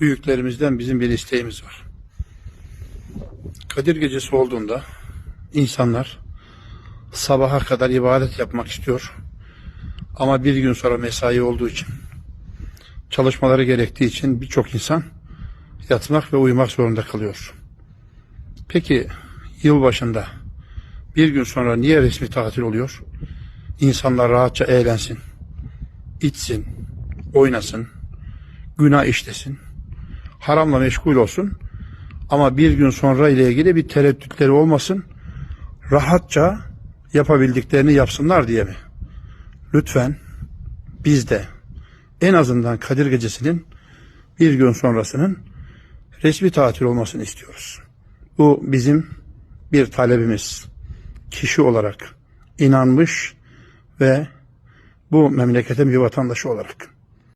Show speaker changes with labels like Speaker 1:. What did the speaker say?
Speaker 1: büyüklerimizden bizim bir isteğimiz var. Kadir gecesi olduğunda insanlar sabaha kadar ibadet yapmak istiyor. Ama bir gün sonra mesai olduğu için, çalışmaları gerektiği için birçok insan yatmak ve uyumak zorunda kalıyor. Peki yıl başında bir gün sonra niye resmi tatil oluyor? İnsanlar rahatça eğlensin, içsin, oynasın, günah işlesin, haramla meşgul olsun ama bir gün sonra ile ilgili bir tereddütleri olmasın, rahatça yapabildiklerini yapsınlar diye mi? Lütfen biz de en azından Kadir Gecesi'nin bir gün sonrasının resmi tatil olmasını istiyoruz. Bu bizim bir talebimiz. Kişi olarak inanmış ve bu memleketin bir vatandaşı olarak.